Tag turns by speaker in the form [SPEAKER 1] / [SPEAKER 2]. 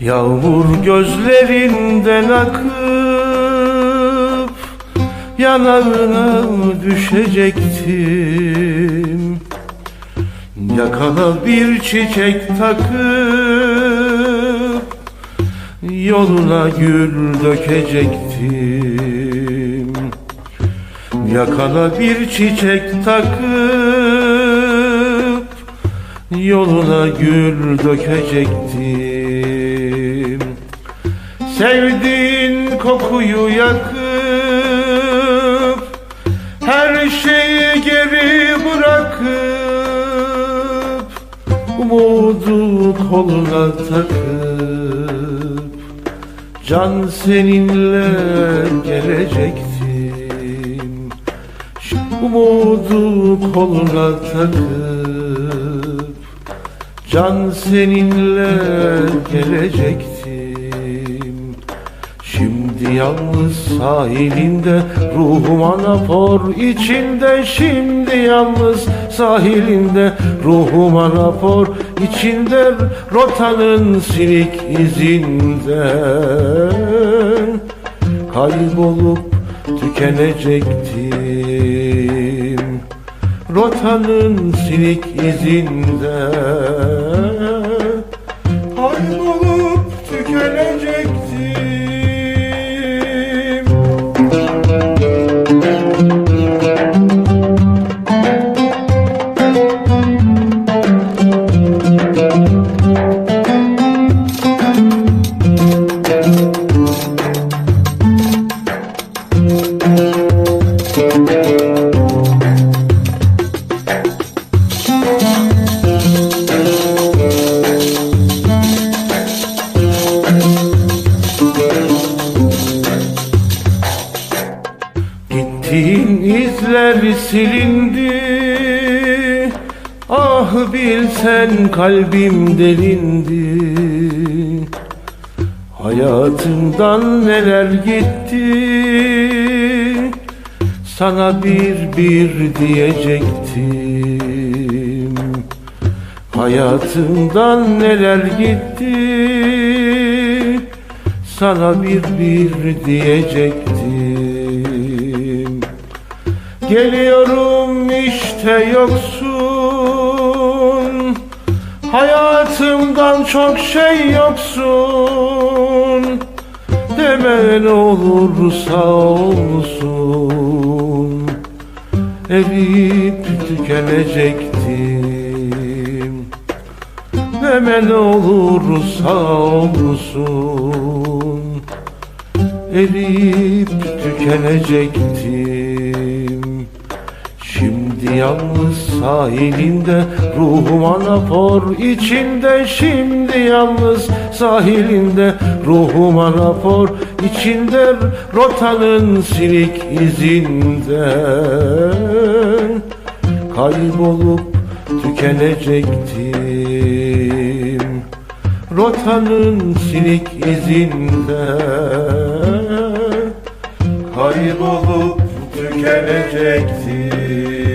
[SPEAKER 1] Yağmur gözlerinden akıp Yanağına düşecektim. Yakala bir çiçek takıp yoluna gül dökecektim. Yakala bir çiçek takıp Yoluna gül dökecektim. Sevdiğin kokuyu yakıp Her şeyi geri bırakıp Umudu koluna takıp Can seninle gelecektim. Umudu koluna takıp Can seninle gelecektim yalnız sahilinde Ruhum anapor içinde Şimdi yalnız sahilinde Ruhum anapor içinde Rotanın sinik izinden Kaybolup tükenecektim Rotanın sinik izinde izler silindi. Ah bilsen kalbim delindi. Hayatımdan neler gitti? Sana bir bir diyecektim. Hayatımdan neler gitti? Sana bir bir diyecektim Geliyorum işte yoksun. Hayatımdan çok şey yoksun. Deme olursa olsun. Eriyip tükenecektim. Deme olursa olsun. Eriyip tükenecektim yalnız sahilinde Ruhum anafor içinde. Şimdi yalnız sahilinde Ruhum anafor içinde. Rotanın sinik izinden Kaybolup tükenecektim. Rotanın sinik izinde. Kaybolup tükenecektim